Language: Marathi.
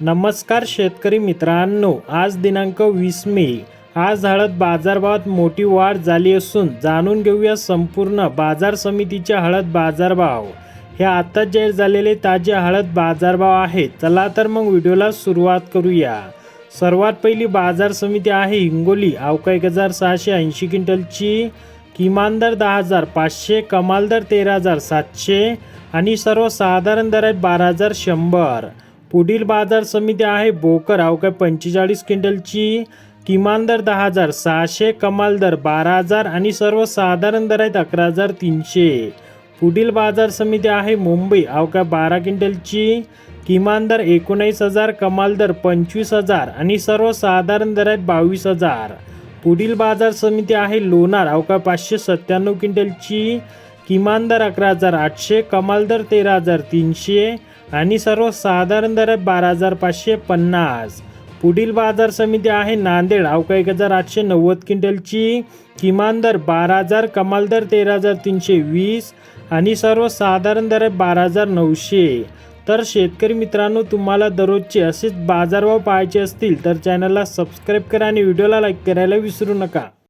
नमस्कार शेतकरी मित्रांनो आज दिनांक वीस मे. आज हळद बाजारभावात मोठी वाढ झाली असून जाणून घेऊया संपूर्ण बाजार समितीच्या हळद बाजारभाव. हे आत्ताच जाहीर झालेले ताजे हळद बाजारभाव आहेत. चला तर मग व्हिडिओला सुरुवात करूया. सर्वात पहिली बाजार समिती आहे हिंगोली. अवका एक हजार सहाशे ऐंशी क्विंटलची. किमान दर दहा हजार पाचशे कमाल दर तेरा हजार सातशे आणि सर्वसाधारण दर आहेत बारा हजार शंभर. पुढील बाजार समिती आहे. बोकर अवघ्या पंचेचाळीस क्विंटलची. किमान दर दहा हजार सहाशे. कमाल दर बारा हजार आणि सर्वसाधारण दर आहेत अकरा हजार तीनशे. पुढील बाजार समिती आहे मुंबई. अवघ्या बारा क्विंटलची. किमान दर एकोणीस हजार कमाल दर पंचवीस हजार आणि सर्वसाधारण दर आहेत बावीस हजार. पुढील बाजार समिती आहे लोणार. अवघ्या पाचशे सत्त्याण्णव क्विंटलची. किमान दर अकरा हजार आठशे कमाल दर तेरा हजार तीनशे. आणि सर्वसाधारण दर आहे बारा हजार पाचशे पन्नास. पुढील बाजार समिती आहे नांदेड. अवका एक हजार आठशे नव्वद क्विंटलची. किमान दर बारा हजार कमाल दर तेरा हजार तीनशे वीस आणि सर्वसाधारण दर आहे बारा हजार नऊशे. तर शेतकरी मित्रांनो तुम्हाला दररोजचे असेच बाजारभाव पाहायचे असतील तर चॅनलला सबस्क्राईब करा आणि व्हिडिओला लाईक करायला विसरू नका.